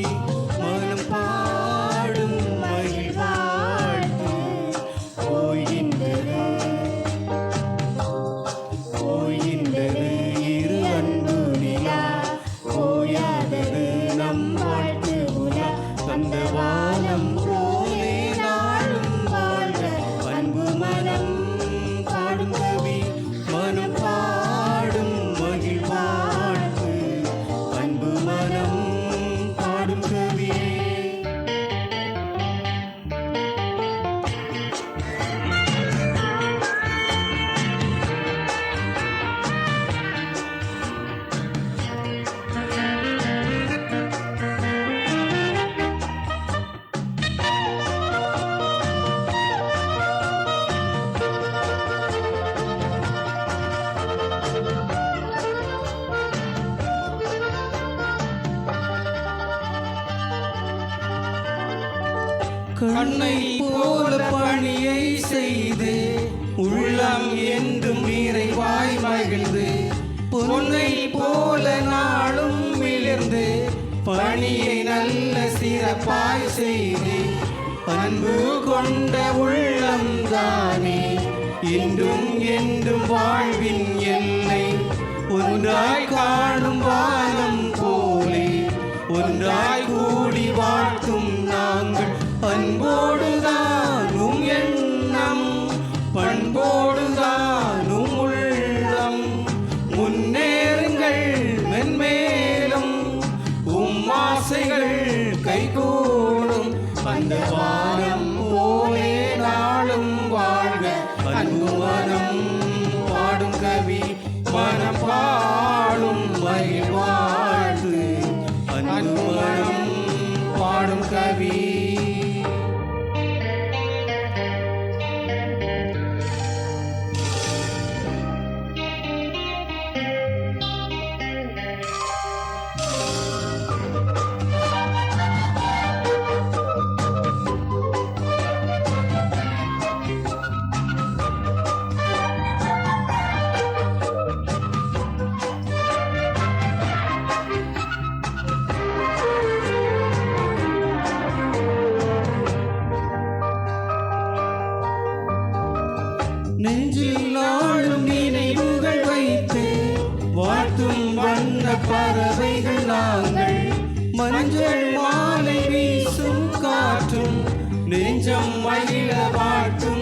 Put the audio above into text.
You. கண்ணை போல பணியை செய்து உள்ளம் என்றும் நிறைவாய் மகிழ்ந்து பொன்னை போல நாளும் மிளர்ந்து பணியை நல்ல சிறப்பாய் செய்து அன்பு கொண்ட உள்ளம் தானே. என்றும் என்றும் வாழ்வின் எல்லை ஒன்றாய் காணும் வானம் கைகூடும் அந்த வாரம் போலே நாளும் வாழ்க. அன்பு பாடும் கவி மனம் பாடும் மயில் பறவைகள் நாங்கள் மஞ்சள் மாலை வீசும் காற்றும் நெஞ்சம் மகிழ வாழ்த்தும்